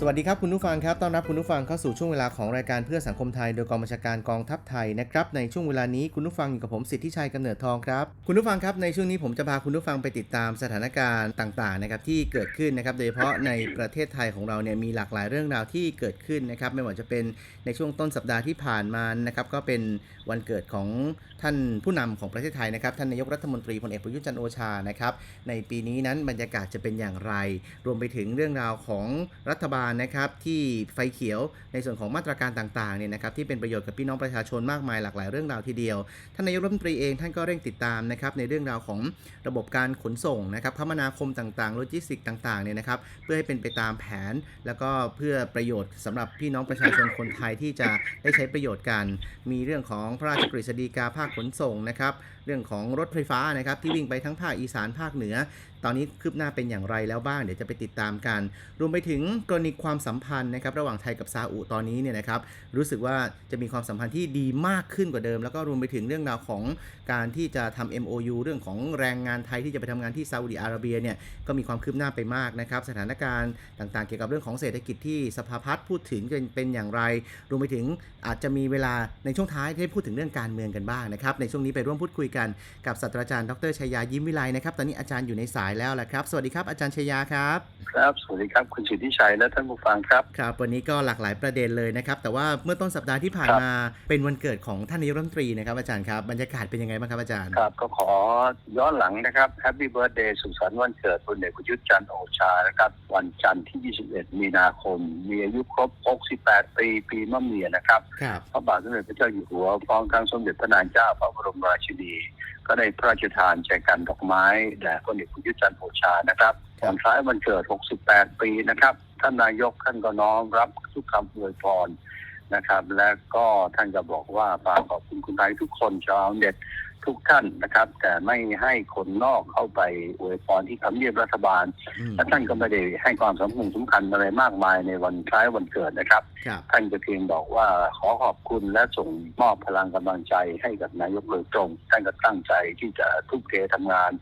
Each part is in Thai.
สวัสดีครับคุณผู้ฟังครับ ต้อนรับคุณผู้ฟังเข้าสู่ช่วงเวลาของรายการเพื่อสังคมไทย โดยกองบัญชาการกองทัพไทยนะครับ ในช่วงเวลานี้คุณผู้ฟังอยู่กับผมสิทธิชัยกำเนิดทองครับ คุณผู้ฟังครับในช่วงนี้ผมจะพาคุณผู้ฟังไปติดตามสถานการณ์ต่างๆนะครับที่เกิดขึ้นนะครับโดยเฉพาะในประเทศไทยของเราเนี่ยมีหลากหลายเรื่องราวที่เกิดขึ้นนะครับไม่ว่าจะเป็นในช่วงต้นสัปดาห์ที่ผ่านมานะครับก็เป็นวันเกิดของ ท่านผู้นำของประเทศไทยนะครับท่านนายกรัฐมนตรีพลเอกประยุทธ์จันโอชานะครับในปีนี้นั้นบรรยากาศจะเป็นอย่างไร รวมไปถึงเรื่องราวของรัฐบาลนะครับที่ไฟเขียวในส่วนของมาตรการต่างๆเนี่ยนะครับที่เป็นประโยชน์กับพี่น้องประชาชนมากมายหลากหลายเรื่องราวทีเดียว ท่านนายกรัฐมนตรีเองท่านก็เร่งติดตามนะครับในเรื่องราวของระบบการขนส่งนะครับคมนาคมต่างๆโลจิสติกต่างๆเนี่ยนะครับเพื่อให้เป็นไปตามแผน แล้วก็เพื่อประโยชน์สำหรับพี่น้องประชาชนคนไทยที่จะได้ใช้ประโยชน์กัน มีเรื่องของพระราชกฤษฎีกาภาคขนส่งนะครับ เรื่องของรถไฟฟ้านะครับที่วิ่งไปทั้งภาคอีสานภาคเหนือ ตอนนี้คืบหน้าเป็นอย่างไรแล้วบ้างเดี๋ยวจะไปติดตามกัน รวมไปถึงกรณีความสัมพันธ์นะครับระหว่างไทยกับซาอุตอนนี้เนี่ยนะครับรู้สึกว่าจะมีความสัมพันธ์ที่ดีมากขึ้นกว่าเดิม แล้วก็รวมไปถึงเรื่องราวของการที่จะทำ MOU เรื่องของแรงงานไทยที่จะไปทำงานที่ซาอุดิอาระเบียเนี่ยก็มีความคืบหน้าไปมากนะครับสถานการณ์ต่างๆ เกี่ยวกับเรื่องของเศรษฐกิจที่สภาพัฒน์พูดถึงเป็นเป็นอย่างไร รวมไปถึงอาจจะมีเวลาในช่วงท้ายที่พูดถึงเรื่องการเมืองกันบ้างนะครับในช่วงนี้ไปร่วมพูดคุยกันกับศาสตราจารย์ดรชัยยายิ้มวิไลนะครับ ตอนนี้อาจารย์อยู่ในสายแล้วแหละครับ สวัสดีครับอาจารย์ชัยยาครับ ครับ สวัสดีครับคุณสิทธิชัยและท่านผู้ฟังครับ ครับ วันนี้ก็หลากหลายประเด็นเลยนะครับ แต่ว่าเมื่อต้นสัปดาห์ที่ผ่านครับมาเป็นวันเกิดของท่านนายกรัฐมนตรีนะครับอาจารย์ครับ บรรยากาศเป็นยังไงบ้างครับอาจารย์ ครับ ก็ขอย้อนหลังนะครับแฮปปี้เบิร์ดเดย์สุขสันต์วันเกิดพลเอกประยุทธ์จันทร์โอชานะครับ วันจันทร์ที่ 21 มีนาคม มีอายุครบ 68 ปี ปีมะเมียนะครับครับพระบาทสมเด็จพระเจ้าอยู่หัวพร้อมทั้งสมเด็จพระนางเจ้าพระบรมราชินีก็ได้พระราชทานแจกันดอกไม้แด่พลเอกประยุทธ์จันทร์โอชานะครับครับวันคล้ายวันเกิด 68 ปีนะครับ ท่านนายกท่านก็น้อมรับทุกคำอวยพรนะครับ และก็ท่านก็บอกว่าฝากขอบคุณคนไทยทุกคนชาวเน็ต ทุกท่านนะครับ แต่ไม่ให้คนนอกเข้าไปอวยพรที่ทำเนียบรัฐบาลอืมและท่านก็ไม่ได้ให้ความสำคัญสำคัญอะไรมากมายในวันคล้ายวันเกิดนะครับ ครับ ท่านก็เพียงบอกว่าขอขอบคุณและส่งมอบพลังกำลังใจให้กับนายกโดยตรง ท่านก็ตั้งใจที่จะทุ่มเททำงาน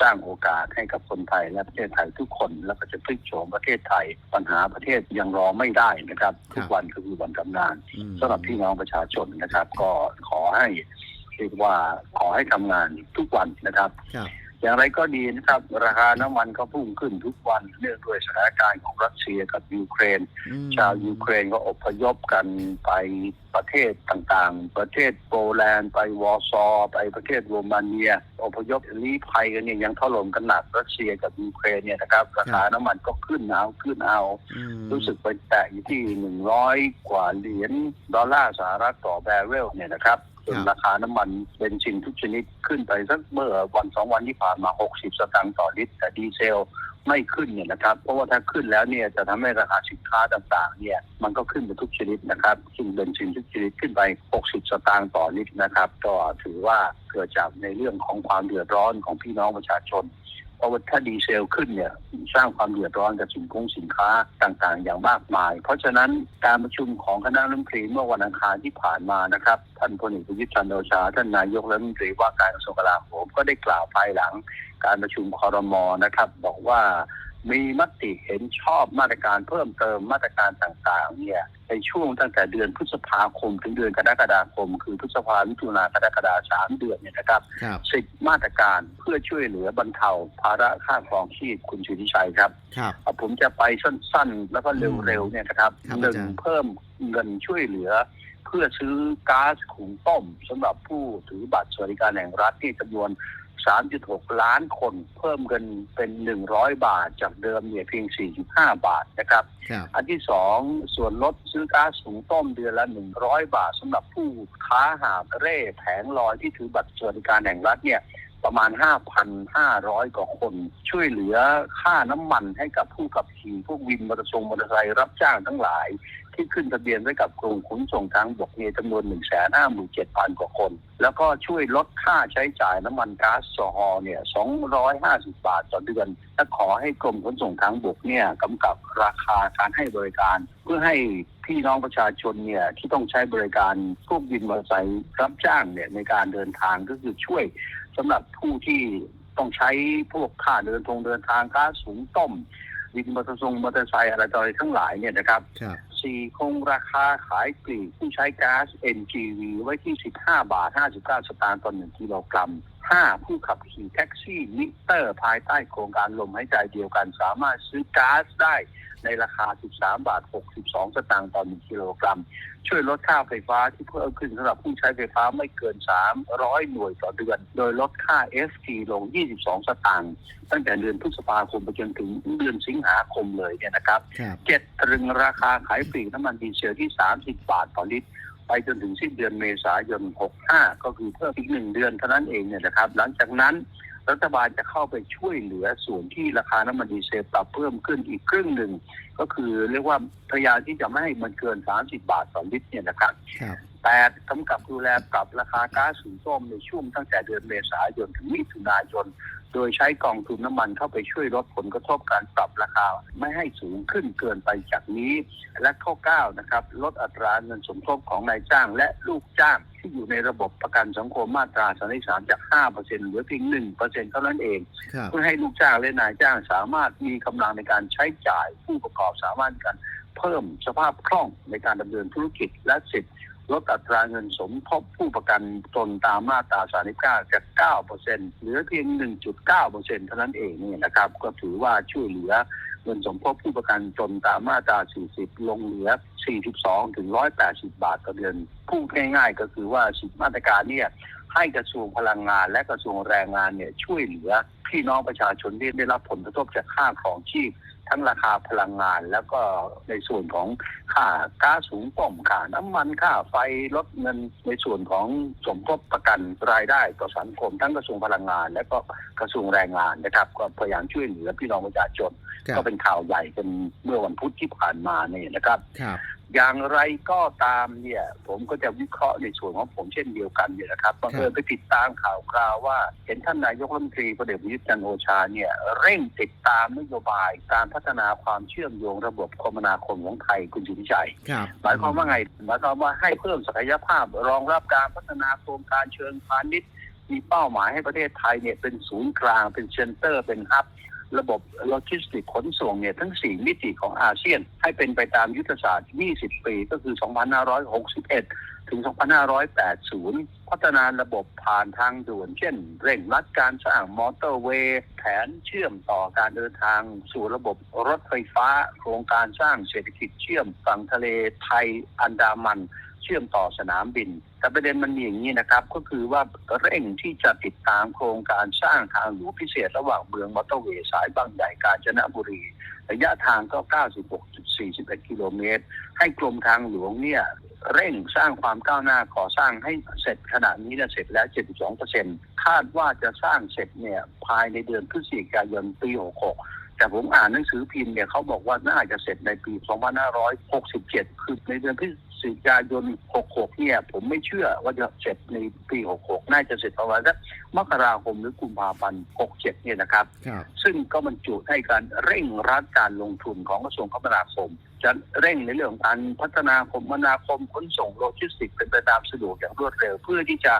สร้างโอกาสให้กับคนไทยและประเทศไทยทุกคน แล้วก็จะพลิกโฉมประเทศไทย ปัญหาประเทศยังรอไม่ได้นะครับ ทุกวันก็คือวันทำงานอืม สำหรับพี่น้องประชาชนนะครับ ก็ขอให้เรียกว่าขอให้ทำงานทุกวันนะครับครับ อย่างไรก็ดีนะครับ ราคาน้ำมันก็พุ่งขึ้นทุกวันเนื่องด้วยสถานการณ์ของรัสเซียกับยูเครนอืมชาวยูเครนก็อพยพกันไปประเทศต่างๆ ประเทศโปแลนด์ไปวอร์ซอ ไปประเทศโรมาเนีย อพยพลี้ภัยกันเนี่ยยังถล่มกันหนักรัสเซียกับยูเครนเนี่ยนะครับ ราคาน้ำมันก็ขึ้นเอาขึ้นเอาอืมรู้สึกไปแตะอยู่ที่หนึ่งร้อยกว่าเหรียญดอลลาร์สหรัฐต่อแบเรลเนี่ยนะครับ จนราคาน้ำมันเบนซินทุกชนิดขึ้นไปสักเมื่อวันสองวันที่ผ่านมา 60 สตางค์ต่อลิตร แต่ดีเซลไม่ขึ้นเนี่ยนะครับ เพราะว่าถ้าขึ้นแล้วเนี่ยจะทำให้ราคาสินค้าต่างๆ เนี่ยมันก็ขึ้นไปทุกชนิดนะครับซึ่งเบนซินทุกชนิดขึ้นไป 60 สตางค์ต่อลิตรนะครับ ก็ถือว่าเกิดจากในเรื่องของความเดือดร้อนของพี่น้องประชาชน เพราะว่าถ้าดีเซลขึ้นเนี่ยสร้างความเดือดร้อนกับสินคงสินค้าต่างๆ อย่างมากมาย เพราะฉะนั้นการประชุมของคณะรัฐมนตรีเมื่อวันอังคารที่ผ่านมานะครับท่านพลเอกประยุทธ์จันทร์โอชาท่านนายกรัฐมนตรีว่าการกระทรวงกลาโหมก็ได้กล่าวภายหลัง การประชุมคอรมอนะครับ บอกว่า มีมติเห็นชอบมาตรการเพิ่มเติมมาตรการต่างๆ เนี่ย ในช่วงตั้งแต่เดือนพฤษภาคม ถึงเดือนกรกฎาคม คือพฤษภามิถุนากรกฎาสามเดือนเนี่ยนะครับครับสิบมาตรการเพื่อช่วยเหลือบรรเทาภาระค่าครองชีพคุณสุทธิชัยครับครับเอาผมจะไปสั้นๆ แล้วก็เร็วๆเนี่ยนะครับครับหนึ่งอาจารย์เพิ่มเงินช่วยเหลือ เพื่อซื้อก๊าซขุงต้มสำหรับผู้ถือบัตรสวัสดิการแห่งรัฐที่จำนวน 3.6 ล้านคนเพิ่มเงินเป็น 100 บาท จากเดิมเนี่ยเพียง 4.5 บาทนะครับครับอันที่สองส่วนลดซื้อก๊าซหุงต้มเดือนละ 100 บาทสำหรับผู้ค้าหาบเร่แผงลอยที่ถือบัตรสวัสดิการแห่งรัฐเนี่ยประมาณ 5,500 กว่าคน ช่วยเหลือค่าน้ำมันให้กับผู้ขับขี่พวกวินมอเตอร์ไซค์มอเตอร์ไซค์รับจ้างทั้งหลาย ที่ขึ้นทะเบียนไว้กับกรมขนส่งทางบกเนี่ยจำนวน 1 5 7 0 0 0 กว่าคน แล้วก็ช่วยลดค่าใช้จ่ายน้ำมันก๊าซโซฮอล์เนี่ย 250 บาทต่อเดือน และขอให้กรมขนส่งทางบกเนี่ยกำกับราคาการให้บริการ เพื่อให้พี่น้องประชาชนเนี่ยที่ต้องใช้บริการพวกบินมอเตอร์ไซค์รับจ้างเนี่ยในการเดินทางก็คือช่วยสำหรับผู้ที่ต้องใช้พวกค่าเดินทงเดินทางค่าสูงต้มวินมอเตอร์ทรงมอเตอร์ไซค์อะไรต่ออะไรทั้งหลายเนี่ยนะครับ ซีโคงราคาขายปลีกผู้ใช้ก๊าซ NGV ไว้ที่ 15 บาท 59 สตางค์ต่อหนึ่งกิโลกรัม 5. ผู้ขับขี่แท็กซี่มิเตอร์ ภายใต้โครงการลมหายใจเดียวกัน สามารถซื้อก๊าซได้ ในราคา 13 บาท 62 สตางค์ต่อ 1 กิโลกรัม ช่วยลดค่าไฟฟ้าที่เพิ่มขึ้นสำหรับผู้ใช้ไฟฟ้าไม่เกิน 300 หน่วยต่อเดือน โดยลดค่า FT ลง 22 สตางค์ตั้งแต่เดือนพฤษภาคมไปจนถึงเดือนสิงหาคมเลยเนี่ยนะครับครับเจ็ดตรึงราคาขายปลีกน้ำมันดีเซลที่ 30 บาทต่อลิตรไปจนถึงสิ้นเดือนเมษายน 65 ก็คือเพิ่มอีกหนึ่งเดือนเท่านั้นเองเนี่ยนะครับ หลังจากนั้น รัฐบาลจะเข้าไปช่วยเหลือส่วนที่ราคาน้ำมันดีเซลปรับเพิ่มขึ้นอีกครึ่งหนึ่ง ก็คือเรียกว่าพยายามที่จะไม่ให้มันเกิน 30 บาทต่อลิตรเนี่ยนะครับ แปดกำกับดูแลปรับราคาก๊าซสูงส้มในช่วงตั้งแต่เดือนเมษายนถึงมิถุนายน โดยใช้กองทุนน้ำมันเข้าไปช่วยลดผลกระทบการปรับราคาไม่ให้สูงขึ้นเกินไปจากนี้ และข้อ9นะครับลดอัตราเงินสมทบของนายจ้างและลูกจ้างที่อยู่ในระบบประกันสังคมมาตรา33จาก 5%เหลือเพียง 1%เท่านั้นเอง เพื่อให้ลูกจ้างและนายจ้างสามารถมีกำลังในการใช้จ่ายผู้ประกอบสามารถการเพิ่มสภาพคล่องในการดำเนินธุรกิจและสิทธิ ลดอัตราเงินสมทบผู้ประกันตนตามมาตรา39จาก9%เหลือเพียง 1.9%เท่านั้นเองเนี่ยนะครับ ก็ถือว่าช่วยเหลือเงินสมทบผู้ประกันตนตามมาตรา 40 ลงเหลือ 42 ถึง 180 บาทต่อเดือนพูดง่ายๆ ก็คือว่าสิทธิมาตรการเนี่ยให้กระทรวงพลังงานและกระทรวงแรงงานเนี่ยช่วยเหลือพี่น้องประชาชนที่ได้รับผลกระทบจากค่าของชีพ ทั้งราคาพลังงาน แล้วก็ในส่วนของค่าก๊าซสูงต่อมค่าน้ำมันค่าไฟลดเงินในส่วนของสมทบประกันรายได้ต่อสังคม ทั้งกระทรวงพลังงาน และก็กระทรวงแรงงานนะครับ ก็พยายามช่วยเหลือพี่น้องประชาชนครัก็บเป็นข่าวใหญ่กันเมื่อวันพุธที่ผ่านมาเนี่ยนะครับครับ อย่างไรก็ตามเนี่ย ผมก็จะวิเคราะห์ในส่วนของผมเช่นเดียวกันเนี่ยนะครับบังเอิญไปติดตามข่าวคราวว่า เห็นท่านนายกรัฐมนตรีพลเอกประยุทธ์จันทร์โอชาเนี่ย เร่งติดตามนโยบายการพัฒนาความเชื่อมโยงระบบคมนาคมของไทยคุณสุทธิชัยครับหมายความว่าไงหมายความว่าให้เพิ่มศักยภาพรองรับการพัฒนาโครงการเชิงพาณิชย์มีเป้าหมายให้ประเทศไทยเนี่ยเป็นศูนย์กลางเป็นเซ็นเตอร์เป็นฮับ ระบบโลจิสติกขนส่งเนี่ยทั้ง 4 มิติของอาเซียน ให้เป็นไปตามยุทธศาสตร์ 20 ปี ก็คือ 2561 ถึง 2580 พัฒนาระบบผ่านทางด่วน เช่น เร่งรัดการสร้างมอเตอร์เวย์ แผนเชื่อมต่อการเดินทาง สู่ระบบรถไฟฟ้า โครงการสร้างเศรษฐกิจเชื่อมฝั่งทะเลไทยอันดามัน เชื่อมต่อสนามบิน แต่ประเด็นมันมีอย่างนี้นะครับ ก็คือว่าเร่งที่จะติดตามโครงการสร้างทางหลวงพิเศษระหว่างเมืองมอเตอร์เวย์สายบางใหญ่กาญจนบุรี ระยะทางก็ 96.41 กิโลเมตร ให้กรมทางหลวงเนี่ยเร่งสร้างความก้าวหน้าก่อสร้างให้เสร็จขณะนี้เนี่ยเสร็จแล้ว 72%คาดว่าจะสร้างเสร็จเนี่ยภายในเดือนพฤศจิกายนปี 66แต่ผมอ่านหนังสือพิมพ์เนี่ยเขาบอกว่าน่าจะเสร็จในปี 2567 คือในเดือนพฤศ จิกายน 66 เนี่ย ผมไม่เชื่อว่าจะเสร็จในปี 66 น่าจะเสร็จประมาณสักมกราคมหรือกุมภาพันธ์ 67 เนี่ยนะครับ ครับ ซึ่งก็บรรจุให้การเร่งรัดการลงทุนของกระทรวงคมนาคม จะเร่งในเรื่องของการพัฒนาคมนาคมขนส่งโลจิสติกส์เป็นไปตามสะดวกอย่างรวดเร็ว เพื่อที่จะ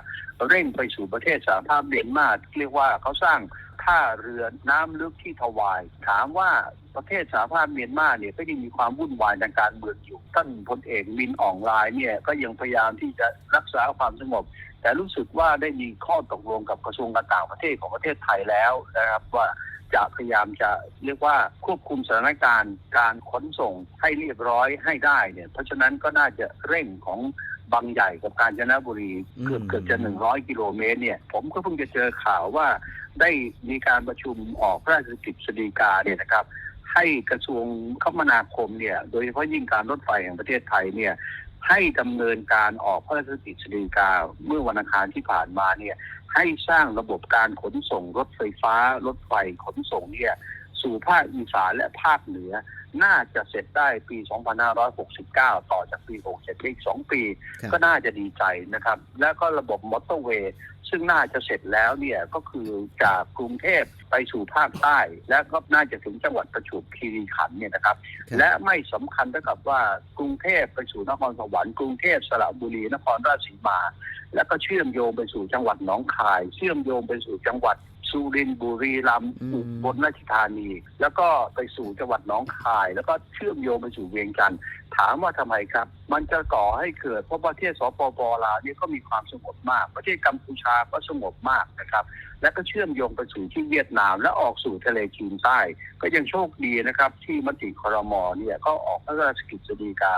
เร่งไปสู่ประเทศสหภาพเมียนมาเรียกว่าเขาสร้าง ท่าเรือน้ำลึกที่ถวาย ถามว่าประเทศสหภาพเมียนมาเนี่ยก็ยังมีความวุ่นวายทางการเมืองอยู่ ท่านพลเอกมินอ่องลายเนี่ยก็ยังพยายามที่จะรักษาความสงบ แต่รู้สึกว่าได้มีข้อตกลงกับกระทรวงการต่างประเทศของประเทศไทยแล้วนะครับว่าจะพยายามจะเรียกว่าควบคุมสถานการณ์ การขนส่งให้เรียบร้อยให้ได้เนี่ยเพราะฉะนั้นก็น่าจะเร่งของ บางใหญ่กับกาญจนบุรีอืมเกือบเกือบจะหนึ่งร้อยกิโลเมตรเนี่ย ผมก็เพิ่งจะเจอข่าวว่าได้มีการประชุมออกพระราชกิจสฎีกาเนี่ยนะครับ ให้กระทรวงคมนาคมเนี่ย โดยเฉพาะยิ่งการรถไฟแห่งประเทศไทยเนี่ย ให้ดำเนินการออกพระราชกิจสฎีกาเมื่อวันอังคารที่ผ่านมาเนี่ย ให้สร้างระบบการขนส่งรถไฟฟ้า รถไฟขนส่งเนี่ย สู่ภาคอีสานและภาคเหนือ น่าจะเสร็จได้ปี 2569 ต่อจากปี 67อีก2ปี ครับ ก็น่าจะดีใจนะครับ แล้วก็ระบบมอเตอร์เวย์ซึ่งน่าจะเสร็จแล้วเนี่ยก็คือจากกรุงเทพไปสู่ภาคใต้ และก็น่าจะถึงจังหวัดประจวบคีรีขันธ์เนี่ยนะครับ ครับและไม่สำคัญเท่ากับว่ากรุงเทพไปสู่นครสวรรค์กรุงเทพสระบุรีนครราชสีมา แล้วก็เชื่อมโยงไปสู่จังหวัดหนองคาย เชื่อมโยงไปสู่จังหวัด สุรินทร์บุรีรัมย์อืม อุบลราชธานี แล้วก็ไปสู่จังหวัดหนองคาย แล้วก็เชื่อมโยงไปสู่เวียงจันทร์ถามว่าทำไมครับ มันจะก่อให้เกิดเพราะประเทศสปปลาวเนี่ยก็มีความสงบมาก ประเทศกัมพูชาก็สงบมากนะครับ และก็เชื่อมโยงไปสู่ที่เวียดนาม และออกสู่ทะเลจีนใต้ ก็ยังโชคดีนะครับ ที่มติครมเนี่ยก็ออกพระราชกิจสีกา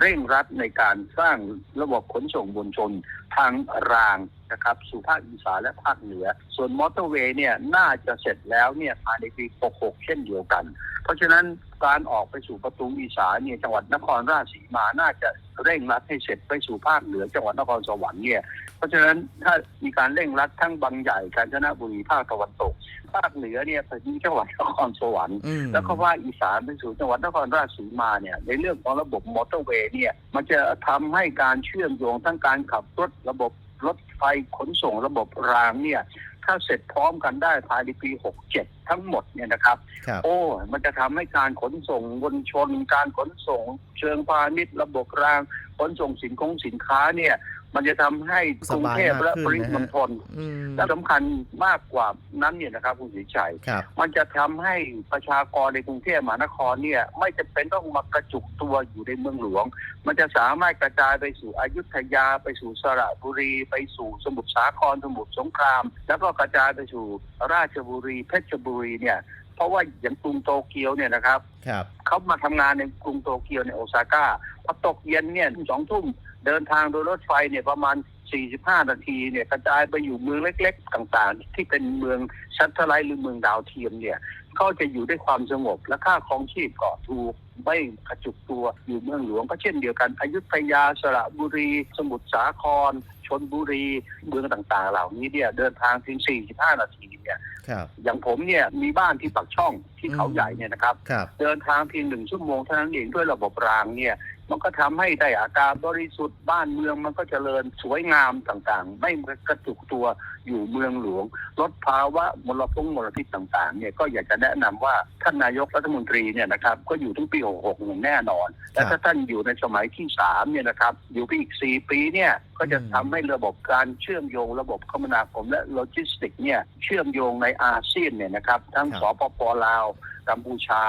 เร่งรัดในการสร้างระบบขนส่งมวลชนทางราง นะครับสู่ภาคอีสานและภาคเหนือ ส่วนมอเตอร์เวย์เนี่ยน่าจะเสร็จแล้วเนี่ยภายในปี 66 เช่นเดียวกัน เพราะฉะนั้นการออกไปสู่ประตูอีสานเนี่ยจังหวัดนครราชสีมาน่าจะเร่งรัดให้เสร็จไปสู่ภาคเหนือจังหวัดนครสวรรค์เนี่ยเพราะฉะนั้นถ้ามีการเร่งรัดทั้งบางใหญ่กาญจนบุรีภาคตะวันตก ภาคเหนือเนี่ยไปที่จังหวัดนครสวรรค์อืมแล้วก็ภาคอีสานไปสู่จังหวัดนครราชสีมาเนี่ยในเรื่องของระบบมอเตอร์เวย์เนี่ยมันจะทำให้การเชื่อมโยงทั้งการขับรถระบบ รถไฟขนส่งระบบรางเนี่ย ถ้าเสร็จพร้อมกันได้ภายในปี 67 ทั้งหมดเนี่ยนะครับครับโอ้ มันจะทำให้การขนส่งมวลชน การขนส่งเชิงพาณิชย์ระบบราง ขนส่งสินคงสินค้าเนี่ย มันจะทำให้กรุงเทพและปริมณฑลอืมและสำคัญมากกว่านั้นเนี่ยนะครับคุณศรีชัยครับมันจะทำให้ประชากรในกรุงเทพมหานครเนี่ย ไม่จำเป็นต้องมากระจุกตัวอยู่ในเมืองหลวง มันจะสามารถกระจายไปสู่อยุธยา ไปสู่สระบุรี ไปสู่สมุทรสาครสมุทรสงคราม แล้วก็กระจายไปสู่ราชบุรี เพชรบุรีเนี่ยเพราะว่าอย่างกรุงโตเกียวเนี่ยนะครับครับเขามาทำงานในกรุงโตเกียวในโอซาก้าพอตกเย็นเนี่ยสองทุ่ม เดินทางโดยรถไฟเนี่ยประมาณ 45 นาทีเนี่ยกระจายไปอยู่เมืองเล็ก ๆ ต่างๆ ที่เป็นเมืองชัตเทอร์ไลท์หรือเมืองดาวเทียมเนี่ยก็จะอยู่ด้วยความสงบและค่าครองชีพก็ถูกไม่กระจุกตัวอยู่เมืองหลวงก็เช่นเดียวกัน อยุธยาสระบุรี สมุทรสาครชนบุรีเมืองต่างๆ เหล่านี้เนี่ยเดินทางเพียง45 นาทีเนี่ยครับอย่างผมเนี่ยมีบ้านที่ปักช่องที่เขาใหญ่เนี่ยนะครับครับ เดินทางเพียงหนึ่งชั่วโมงเท่านั้นเองด้วยระบบรางเนี่ย มันก็ทำให้ได้อากาศบริสุทธิ์บ้านเมืองมันก็เจริญสวยงามต่างๆ ไม่กระจุกตัวอยู่เมืองหลวง ลดภาวะมลพิษมลพิษต่าง ๆ เนี่ยก็อยากจะแนะนำว่าท่านนายกรัฐมนตรีเนี่ยนะครับ ก็อยู่ถึงปี 66อย่างแน่นอน และถ้าท่านอยู่ในสมัยที่สามเนี่ยนะครับ อยู่ไปอีกสี่ปีเนี่ยก็จะทำให้ระบบการเชื่อมโยง ระบบคมนาคมและโลจิสติกเนี่ยเชื่อมโยงในอาเซียนเนี่ยนะครับ ทั้งสปปลาวกัมพูชา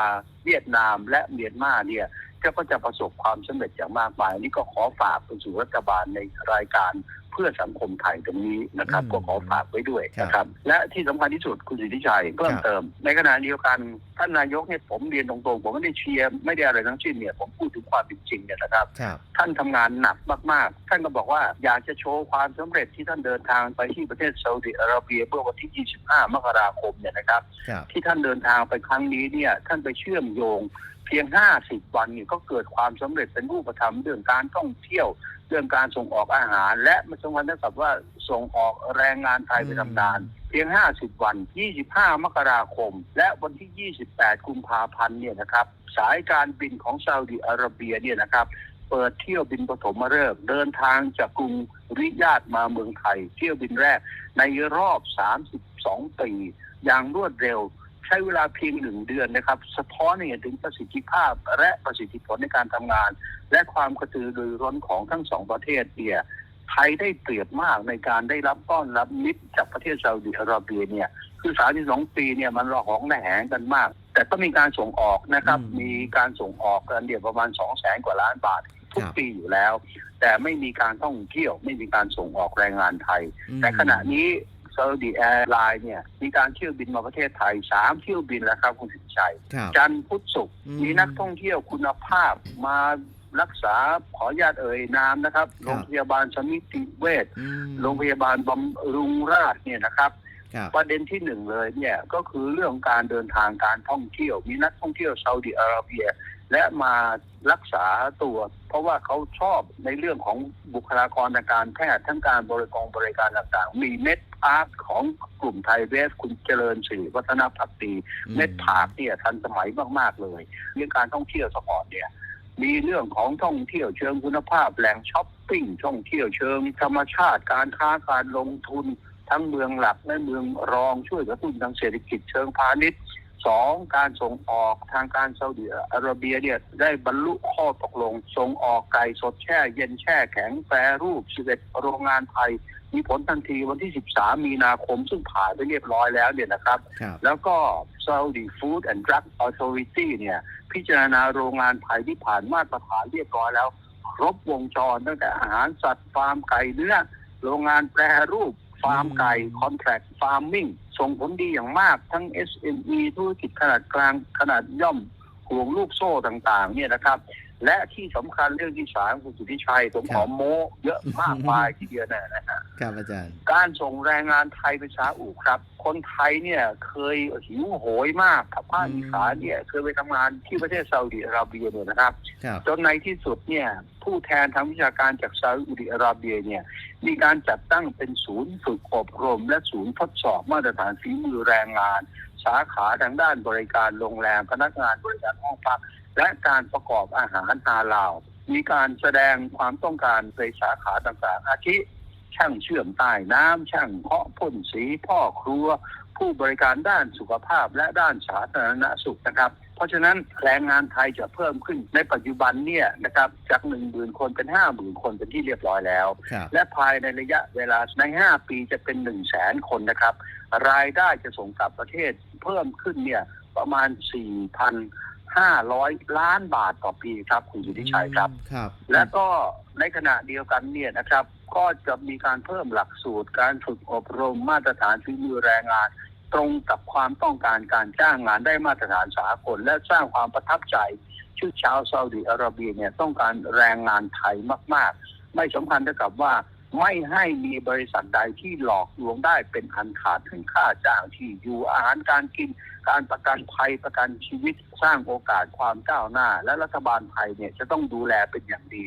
เวียดนาม และเมียนมาเนี่ย ก็จะประสบความสำเร็จอย่างมากมายนี่ก็ขอฝากไปสู่รัฐบาลในรายการ เพื่อสังคมไทยตรงนี้นะครับอืมก็ขอฝากไว้ด้วยครับนะครับ และที่สำคัญที่สุดคุณสิทธิชัยเพิ่มครับเติม ในขณะเดียวกันท่านนายกเนี่ยผมเรียนตรงๆ ผมไม่ได้เชียร์ไม่ได้อะไรทั้งสิ้นเนี่ยผมพูดถึงความเป็นจริงเนี่ยนะครับครับท่านทำงานหนักมากๆ ท่านก็บอกว่าอยากจะโชว์ความสำเร็จที่ท่านเดินทางไปที่ประเทศซาอุดิอาระเบียเมื่อวันที่ 25 มกราคมเนี่ยนะครับครับ ที่ท่านเดินทางไปครั้งนี้เนี่ยท่านไปเชื่อมโยงเพียง 50 วันเนี่ยก็เกิดความสำเร็จเป็นรูปธรรมเรื่องการท่องเที่ยวเรื่องการส่งออกอาหาร และมันสำคัญเท่ากับว่าส่งออกแรงงานไทยไปทำงาน เพียง 50 วัน 25 มกราคม และวันที่ 28 กุมภาพันธ์เนี่ยนะครับสายการบินของซาอุดิอาระเบียเนี่ยนะครับเปิดเที่ยวบินปฐมฤกษ์เดินทางจากกรุงริยาดมาเมืองไทย เที่ยวบินแรกในรอบ 32 ปีอย่างรวดเร็วใช้เวลาเพียงหนึ่งเดือนนะครับ สะท้อนให้เห็นถึงประสิทธิภาพและประสิทธิผลในการทำงาน และความกระตือรือร้นของทั้งสองประเทศเนี่ยไทยได้เปรียบมากในการได้รับต้อนรับมิตรจากประเทศซาอุดิอาระเบียเนี่ย คือ32ปีเนี่ยมันระหองระแหงกันมาก แต่ก็มีการส่งออกนะครับอืมมีการส่งออกกันเดียวประมาณ2 0 0แสนกว่าล้านบาททุกครับปีอยู่แล้ว แต่ไม่มีการท่องเที่ยวไม่มีการส่งออกแรงงานไทยอืมแต่ขณะนี้ ซาอุดีแอร์ไลน์เนี่ยมีการเที่ยวบินมาประเทศไทยสามเที่ยวบินแล้วครับคุณสิทธิชัย ครับ จันทร์พุธศุกร์อืมมีนักท่องเที่ยวคุณภาพมารักษาขออนุญาตเอ่ยนามนะครับ ครับ โรงพยาบาลสมิติเวชอืมโรงพยาบาลบำรุงราษฎร์เนี่ยนะครับ ครับ ประเด็นที่หนึ่งเลยเนี่ยก็คือเรื่องการเดินทางการท่องเที่ยว มีนักท่องเที่ยวซาอุดิอาระเบีย และมารักษาตัว เพราะว่าเขาชอบในเรื่องของบุคลากรทางการแพทย์ทั้งการบริการบริการต่างๆ มีเม็ดพาร์คของกลุ่มไทยเวฟคุณเจริญสิริวัฒนพักดีเม็ดผากเนี่ยทันสมัยมากๆเลย เรื่องการท่องเที่ยวสปอร์ตเนี่ยมีเรื่องของท่องเที่ยวเชิงคุณภาพแหล่งช้อปปิ้งท่องเที่ยวเชิงธรรมชาติการค้าการลงทุนทั้งเมืองหลักและเมืองรองช่วยกระตุ้นทางเศรษฐกิจเชิงพาณิชย์ สองการส่งออกทางการซาอุดิอาระเบียเนี่ยได้บรรลุข้อตกลง ส่งออกไก่สดแช่ เย็นแช่แข็งแปรรูป11โรงงานไทย มีผลทันทีวันที่ 13 มีนาคมซึ่งผ่านไปเรียบร้อยแล้วเนี่ยนะครับครับแล้วก็ Saudi Food and Drug Authority เนี่ย พิจารณาโรงงานไทยที่ผ่านมาตรฐานเรียบร้อยแล้ว ครบวงจรตั้งแต่อาหารสัตว์ฟาร์มไก่เนื้อโรงงานแปรรูปฟาร์มไก่ Contract Farming ส่งผลดีอย่างมากทั้ง SME ธุรกิจขนาดกลางขนาดย่อมห่วงลูกโซ่ต่าง ๆ เนี่ยนะครับ และที่สำคัญเรื่องที่สามคุณสุทธิชัยผมขอโม้เยอะมากมายทีเดียวนะนะฮะครับอาจารย์ การส่งแรงงานไทยไปซาอุครับ คนไทยเนี่ยเคยหิวโหยมากภาคอีสานเนี่ยเคยไปทำงานที่ประเทศซาอุดิอาระเบียเนี่ยนะครับครับ จนในที่สุดเนี่ยผู้แทนทางวิชาการจากซาอุดิอาระเบียเนี่ยมีการจัดตั้งเป็นศูนย์ฝึกอบรม และศูนย์ทดสอบมาตรฐานฝีมือแรงงาน สาขาทางด้านบริการโรงแรมพนักงานบริการห้องพัก และการประกอบอาหารฮาลาลมีการแสดงความต้องการในสาขาต่างๆ อาทิช่างเชื่อมใต้น้ำช่างเคาะพ่นสีพ่อครัว ผู้บริการด้านสุขภาพและด้านสาธารณสุขนะครับ เพราะฉะนั้นแรงงานไทยจะเพิ่มขึ้นในปัจจุบันเนี่ยนะครับจากหนึ่งหมื่นคนเป็นห้าหมื่นคนเป็นที่เรียบร้อยแล้วครับและภายในระยะเวลาใน5ปีจะเป็น1 0 0 0 0แสนคนนะครับ รายได้จะส่งกลับประเทศเพิ่มขึ้นเนี่ยประมาณ 4,500ล้านบาทต่อปีครับคุณสุทธิชัยครับ ครับ และก็ในขณะเดียวกันเนี่ยนะครับ ก็จะมีการเพิ่มหลักสูตรการฝึกอบรมมาตรฐานฝีมือแรงงาน ตรงกับความต้องการการจ้างงานได้มาตรฐานสากลและสร้างความประทับใจชื่อชาวซาอุดิอาระเบียเนี่ยต้องการแรงงานไทยมาก ๆ ไม่สำคัญเท่ากับว่าไม่ให้มีบริษัทใดที่หลอกลวงได้เป็นอันขาดถึงค่าจ้างที่อยู่อาหารการกิน การประกันภัยประกันชีวิตสร้างโอกาสความก้าวหน้า และรัฐบาลไทยเนี่ยจะต้องดูแลเป็นอย่างดี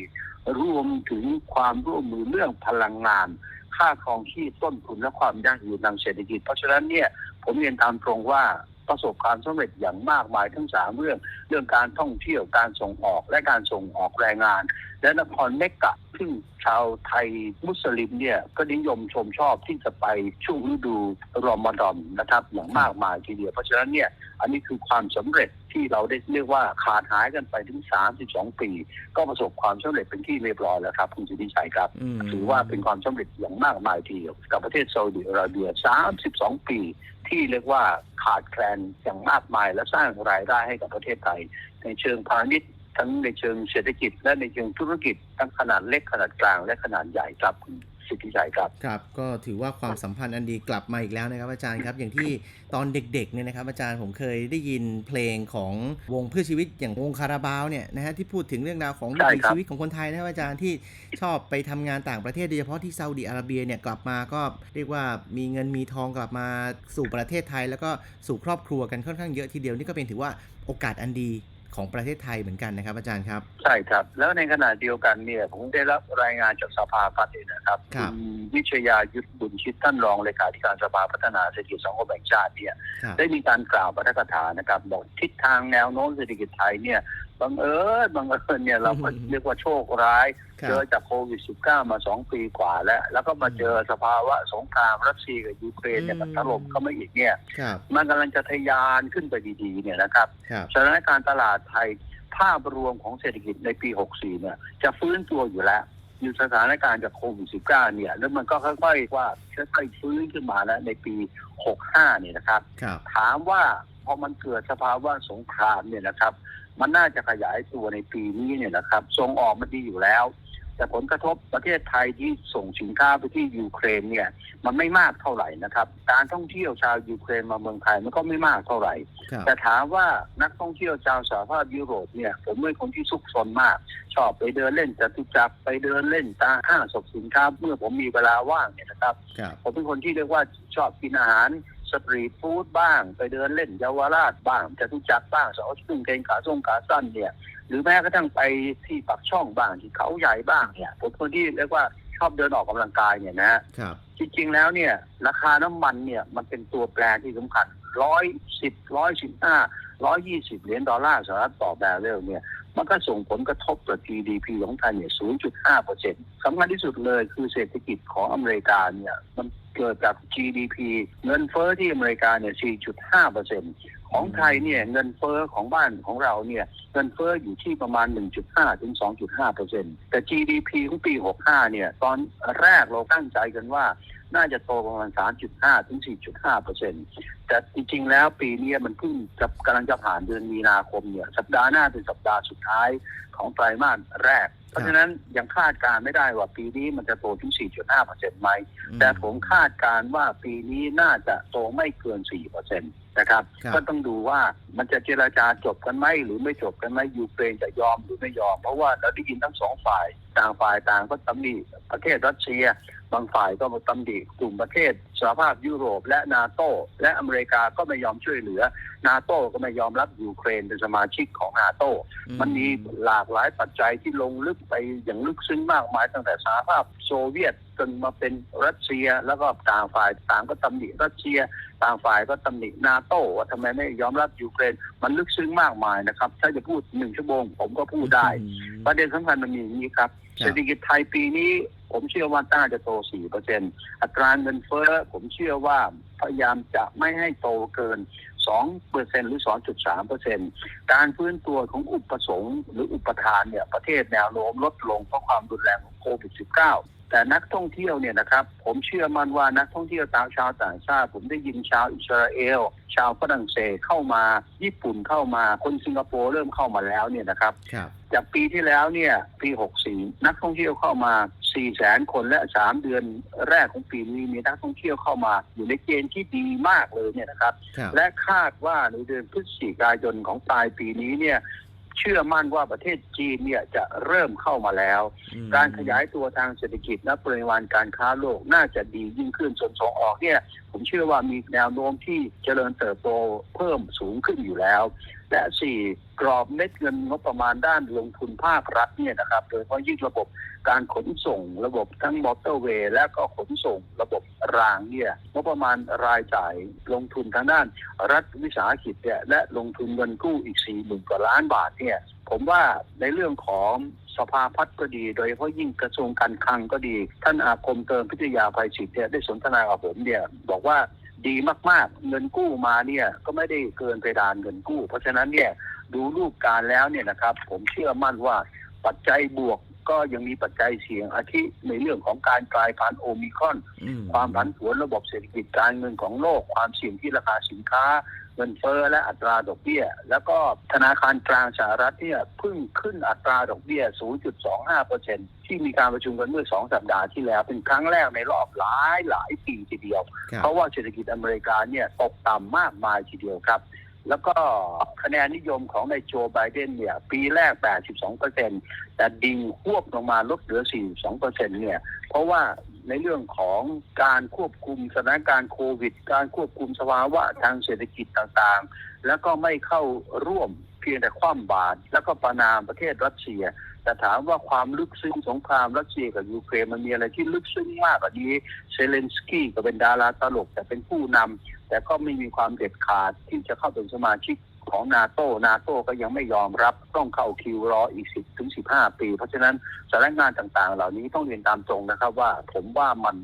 รวมถึงความร่วมมือเรื่องพลังงาน ค่าครองชีพต้นทุนและความยั่งยืนทางเศรษฐกิจ เพราะฉะนั้นเนี่ย ผมเรียนตามตรงว่าประสบความสำเร็จอย่างมากมายทั้งสามเรื่อง เรื่องการท่องเที่ยวการส่งออกและการส่งออกแรงงาน และนครเมกะซึ่งชาวไทยมุสลิมเนี่ยก็นิยมชมชอบที่จะไปช่วงฤดูรอมฎอนนะครับ อย่างมากมายทีเดียวเพราะฉะนั้นเนี่ยอันนี้คือความสำเร็จที่เราได้เรียกว่าขาดหายกันไปถึง 32 ปี ก็ประสบความสำเร็จเป็นที่เรียบร้อยแล้วครับคุณสุทธิชัยครับอืมถือว่าเป็นความสำเร็จอย่างมากมายทีเดียวกับประเทศซาอุดิอาระเบีย 32 ปี ที่เรียกว่าขาดแคลนอย่างมากมาย และสร้างรายได้ให้กับประเทศไทย ในเชิงพาณิชย์ทั้งในเชิงเศรษฐกิจ และในเชิงธุรกิจทั้งขนาดเล็กขนาดกลางและขนาดใหญ่ครับคุณ สิทธิชัยครับครับก็ถือว่าความสัมพันธ์อันดีกลับมาอีกแล้วนะครับอาจารย์ครับ อย่างที่ตอนเด็กๆเนี่ยนะครับ อาจารย์ผมเคยได้ยินเพลงของวงเพื่อชีวิตอย่างวงคาราบาวเนี่ยนะฮะที่พูดถึงเรื่องราวของวิใช่ถีชีวิตของคนไทยนะครับอาจารย์ที่ชอบไปทำงานต่างประเทศโดยเฉพาะที่ซาอุดิอาระเบียเนี่ยกลับมาก็เรียกว่ามีเงินมีทองกลับมาสู่ประเทศไทย แล้วก็สู่ครอบครัวกันค่อนข้างเยอะทีเดียวนี่ก็เป็นถือว่าโอกาสอันดี ของประเทศไทยเหมือนกันนะครับ อาจารย์ครับ ใช่ครับ แล้วในขณะเดียวกันเนี่ยผมได้รับรายงานจากสภาพัฒน์เนี่ยนะครับครับณวิชยายุทธบุญชิตท่านรองเลขาธิการสภาพัฒนาเศรษฐกิจสังคมแห่งชาติเนี่ยครับได้มีการกล่าวปาฐกถานะครับบอกทิศทางแนวโน้มเศรษฐกิจไทยเนี่ย บังเอิญบังเอิญเนี่ยเราก็อืมเรียกว่าโชคร้าย ครัเจบอจากโควิด -19 มาสองปีกว่าแล้ว แล้วก็มาเจอสภาวะสงครามรัสเซียกับยูเครนเนี่ยอืมมันถล่มเข้ามาอีกเนี่ย ครับมันกำลังจะทะยานขึ้นไปดีๆเนี่ยนะครับครับ สถานการณ์ตลาดไทยภาพรวมของเศรษฐกิจในปี 64 เนี่ย จะฟื้นตัวอยู่แล้ว อยู่สถานการณ์จากโควิด -19 เนี่ย แล้วมันก็ค่อยๆว่าค่อยๆฟื้นขึ้นมาแล้วในปี 65 เนี่ยนะครับ ครับ ถามว่าพอมันเกิดสภาวะสงครามเนี่ยนะครับ มันน่าจะขยายตัวในปีนี้เนี่ยนะครับส่งออกมันดีอยู่แล้ว แต่ผลกระทบประเทศไทยที่ส่งสินค้าไปที่ยูเครนเนี่ย มันไม่มากเท่าไหร่นะครับ การท่องเที่ยวชาวยูเครนมาเมืองไทยมันก็ไม่มากเท่าไหร่ ครับ แต่ถามว่านักท่องเที่ยวชาวสหภาพยุโรปเนี่ย ผมเป็นคนที่ซุกซนมาก ชอบไปเดินเล่นจตุจักรไปเดินเล่นตามห้างสรรพสินค้าเมื่อผมมีเวลาว่างเนี่ยนะครับ ครับ ผมเป็นคนที่เรียกว่าชอบกินอาหาร สตรีทฟู้ดบ้าง ไปเดินเล่นเยาวราชบ้างจตุจักรบ้างสาวซึ่งเกงขาส่งขาสั้นเนี่ย หรือแม้กระทั่งไปที่ปักช่องบ้างที่เขาใหญ่บ้างเนี่ยผมเป็นคนที่เรียกว่าชชอบเดินออกกำลังกายเนี่ยนะฮะครับจริงๆแล้วเนี่ย ราคาน้ำมันเนี่ยมันเป็นตัวแปรที่สำคัญร้อยสิบร้อยสิบห้าร้อยยี่สิบเหรียญดอลลาร์สหรัฐต่อแบเรลเนี่ย มันก็ส่งผลกระทบต่อ GDP ของไทยเนี่ย 0.5เปอร์เซ็นต์สำคัญที่สุดเลยคือเศรษฐกิจของอเมริกาเนี่ย มัน เกิดจาก GDP เงินเฟ้อที่อเมริกาเนี่ย 4.5เปอร์เซ็นต์ของไทยเนี่ยเงินเฟ้อของบ้านของเราเนี่ยเงินเฟ้ออยู่ที่ประมาณ 1.5 ถึง 2.5เปอร์เซ็นต์แต่ GDP ของปี 65 เนี่ย ตอนแรกเราตั้งใจกันว่า น่าจะโตประมาณ 3.5 ถึง 4.5เปอร์เซ็นต์แต่จริงๆ แล้วปีนี้มันเพิ่งจะกำลังจะผ่านเดือนมีนาคมเนี่ย สัปดาห์หน้าเป็นสัปดาห์สุดท้ายของไตรมาสแรก เพราะฉะนั้นยังคาดการณ์ไม่ได้ว่าปีนี้มันจะโตถึง 4.5เปอร์เซ็นต์ไหม แต่ผมคาดการณ์ว่าปีนี้น่าจะโตไม่เกิน 4 เปอร์เซ็นต์นะครับครับ ก็ต้องดูว่ามันจะเจราจาจบกันไหมหรือไม่จบกันไหมยูเครนจะยอมหรือไม่ยอม เพราะว่าเราได้ยินทั้งสองฝ่าย ต่างฝ่ายต่างก็ตำหนิประเทศรัสเซีย บางฝ่ายก็มาตำหนิกลุ่มประเทศสหภาพยุโรป และนาโตและอเมริกาก็ไม่ยอมช่วยเหลือ นาโตก็ไม่ยอมรับยูเครนเป็นสมาชิกของนาโตมันมีหลากหลายปัจจัยที่ลงลึกไปอย่างลึกซึ้งมากมายตั้งแต่สหภาพโซเวียต จนมาเป็นรัสเซีย แล้วก็ต่างฝ่ายต่างก็ตำหนิรัสเซีย ต่างฝ่ายก็ตำหนินาโต้ว่าทำไมไม่ยอมรับยูเครน มันลึกซึ้งมากมายนะครับ ถ้าจะพูดหนึ่งชั่วโมงผมก็พูดได้อืมประเด็นสำคัญมันมีอย่างนี้ครับครับเศรษฐกิจไทยปีนี้ผมเชื่อว่าน่าจะโต4เปอร์เซ็นอัตราเงินเฟ้อผมเชื่อว่าพยายามจะไม่ให้โตเกิน2เปอร์เซ็นหรือ 2.3เปอร์เซ็นการฟื้นตัวของอุปสงค์หรืออุปทานเนี่ยประเทศแนวโน้มลดลงเพราะความรุนแรงของโควิด -19 แต่นักท่องเที่ยวเนี่ยนะครับ ผมเชื่อมั่นว่านักท่องเที่ยวต่างชาวต่างชาติ ผมได้ยินชาวอิสราเอล ชาวฝรั่งเศสเข้ามา ญี่ปุ่นเข้ามา คนสิงคโปร์เริ่มเข้ามาแล้วเนี่ยนะครับ ครับจากปีที่แล้วเนี่ยปี 64 นักท่องเที่ยวเข้ามา 4 แสนคนและ 3 เดือนแรกของปีนี้มีนักท่องเที่ยวเข้ามา อยู่ในเกณฑ์ที่ดีมากเลยเนี่ยนะครับ ครับและคาดว่าในเดือนพฤศจิกายนของปลายปีนี้เนี่ย เชื่อมั่นว่าประเทศจีนเนี่ยจะเริ่มเข้ามาแล้วอืมการขยายตัวทางเศรษฐกิจและปริมาณการค้าโลกน่าจะดียิ่งขึ้นส่วนส่งออกเนี่ย ผมเชื่อว่ามีแนวโน้มที่เจริญเติบโตเพิ่มสูงขึ้นอยู่แล้ว และสี่กรอบเม็ดเงินงบประมาณด้านลงทุนภาครัฐเนี่ยนะครับ โดยเฉพาะยิ่งระบบการขนส่งระบบทั้งมอเตอร์เวย์ และก็ขนส่งระบบรางเนี่ยงบประมาณรายจ่ายลงทุนทางด้าน รัฐวิสาหกิจเนี่ยและลงทุนเงินกู้อีก4ี่หมื่นกว่าล้านบาทเนี่ยผมว่าในเรื่องของสภาพัฒน์ก็ดี โดยเฉพาะยิ่งกระทรวงการคลังก็ดี ท่านอาคมเติมพิทยาภัยศิษย์เนี่ยได้สนทนากับผมเนี่ยบอกว่า ดีมากๆ เงินกู้มาเนี่ย ก็ไม่ได้เกินเพดานเงินกู้ เพราะฉะนั้นเนี่ยดูรูปการแล้วเนี่ยนะครับ ผมเชื่อมั่นว่าปัจจัยบวกก็ยังมีปัจจัยเสี่ยงอาทิในเรื่องของการกลายพันธุ์โอมิครอนอืมความผันผวนระบบเศรษฐกิจการเงินของโลก ความเสี่ยงที่ราคาสินค้า เงินเฟ้อและอัตราดอกเบี้ย แล้วก็ธนาคารกลางสหรัฐเนี่ยเพิ่งขึ้นอัตราดอกเบี้ย 0.25%ที่มีการประชุมกันเมื่อสองสัปดาห์ที่แล้ว เป็นครั้งแรกในรอบหลายหลายปีทีเดียวครับเพราะว่าเศรษฐกิจอเมริกาเนี่ยตกต่ำมากมายทีเดียวครับแล้วก็คะแนนนิยมของนายโจไบเดนเนี่ย ปีแรก 82 เปอร์เซ็นแต่ดิ่งควบลงมาลดเหลือ 42 เปอร์เซ็นเนี่ย เพราะว่า ในเรื่องของการควบคุมสถานการณ์โควิด การควบคุมสภาวะทางเศรษฐกิจต่างๆ แล้วก็ไม่เข้าร่วมเพียงแต่คว่ำบาตรแล้วก็ประนามประเทศรัสเซียแต่ถามว่าความลึกซึ้งสงครามรัสเซียกับยูเครนมันมีอะไรที่ลึกซึ้งมากกว่านี้เซเลนสกี้ก็เป็นดาราตลกแต่เป็นผู้นำแต่ก็ไม่มีความเด็ดขาดที่จะเข้าเป็นสมาชิก ของนาโต้นาโต้ก็ยังไม่ยอมรับต้องเข้าคิวรออีก 10 ถึง 15 ปี เพราะฉะนั้นสถานการณ์ต่างๆ เหล่านี้ต้องเรียนตามตรงนะครับว่าผมว่ามัน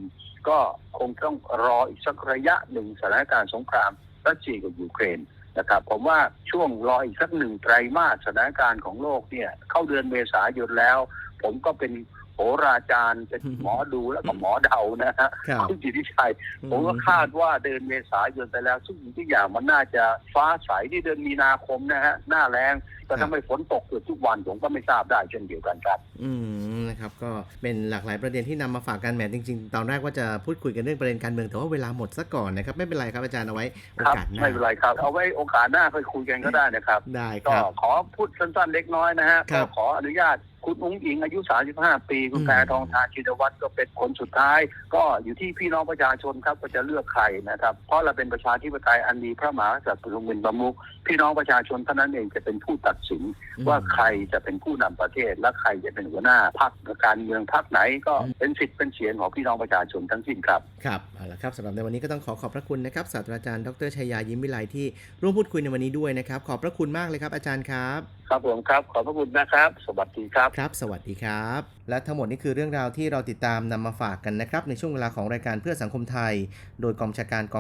ก็คงต้องรออีกสักระยะหนึ่งสถานการณ์สงครามรัสเซียกับยูเครนนะครับผมว่าช่วงรออีกสักหนึ่งไตรมาสสถานการณ์ของโลกเนี่ยเข้าเดือนเมษายนแล้ว ผมก็เป็น โหราจารย์เป็นหมอดูแล้วก็หมอเดานะฮะครับคุณจิตติชัยผมก็คาดว่าเดือนเมษายนไปแล้วทุกสิ่งทุกอย่างมันน่าจะฟ้าใสที่เดือนมีนาคมนะฮะหน้าแรงแต่ทำไมฝนตกเกือบทุกวันผมก็ไม่ทราบได้เช่นเดียวกันครับ อืมนะครับก็เป็นหลากหลายประเด็นที่นำมาฝากกันแหมจริง ๆ ตอนแรกว่าจะพูดคุยกันเรื่องประเด็นการเมืองแต่ว่าเวลาหมดซะก่อนนะครับไม่เป็นไรครับอาจารย์เอาไว้โอครับกาสหน้าไม่เป็นไรครับเอาไว้โอกาสหน้าค่อยคุยกันก็ได้นะครับได้คก็รับขอพูดสั้นๆเล็กน้อยนะฮะครัก็บขออนุญาต คุณอุ้งอิงอายุ 35 ปี คุณอืมแพทองทานชินวัตรก็เป็นคนสุดท้าย ก็อยู่ที่พี่น้องประชาชนครับว่าจะเลือกใครนะครับ เพราะเราเป็นประชาธิปไตยอันมีพระมหากษัตริย์ทรงเป็นประมุขพี่น้องประชาชนเท่านั้นเองจะเป็นผู้ตัดสินว่าใครจะเป็นผู้นำประเทศ และใครจะเป็นหัวหน้าพรรคการเมืองพรรคไหนก็เป็นสิทธิ์เป็นเสียงของพี่น้องประชาชนทั้งสิ้นครับครับเอาละครับสำหรับในวันนี้ก็ต้องขอขอบพระคุณนะครับศาสตราจารย์ดรชัยยายิ้มวิไลที่ร่วมพูดคุยในวันนี้ด้วยนะครับ ขอบพระคุณมากเลยครับอาจารย์ครับ ครับผมครับ ขอบพระคุณนะครับ สวัสดีครับครับ สวัสดีครับ และทั้งหมดนี้คือเรื่องราวที่เราติดตามนำมาฝากกันนะครับ ในช่วงเวลาของรายการเพื่อสังคมไทย โดยกองบัญชาการกอง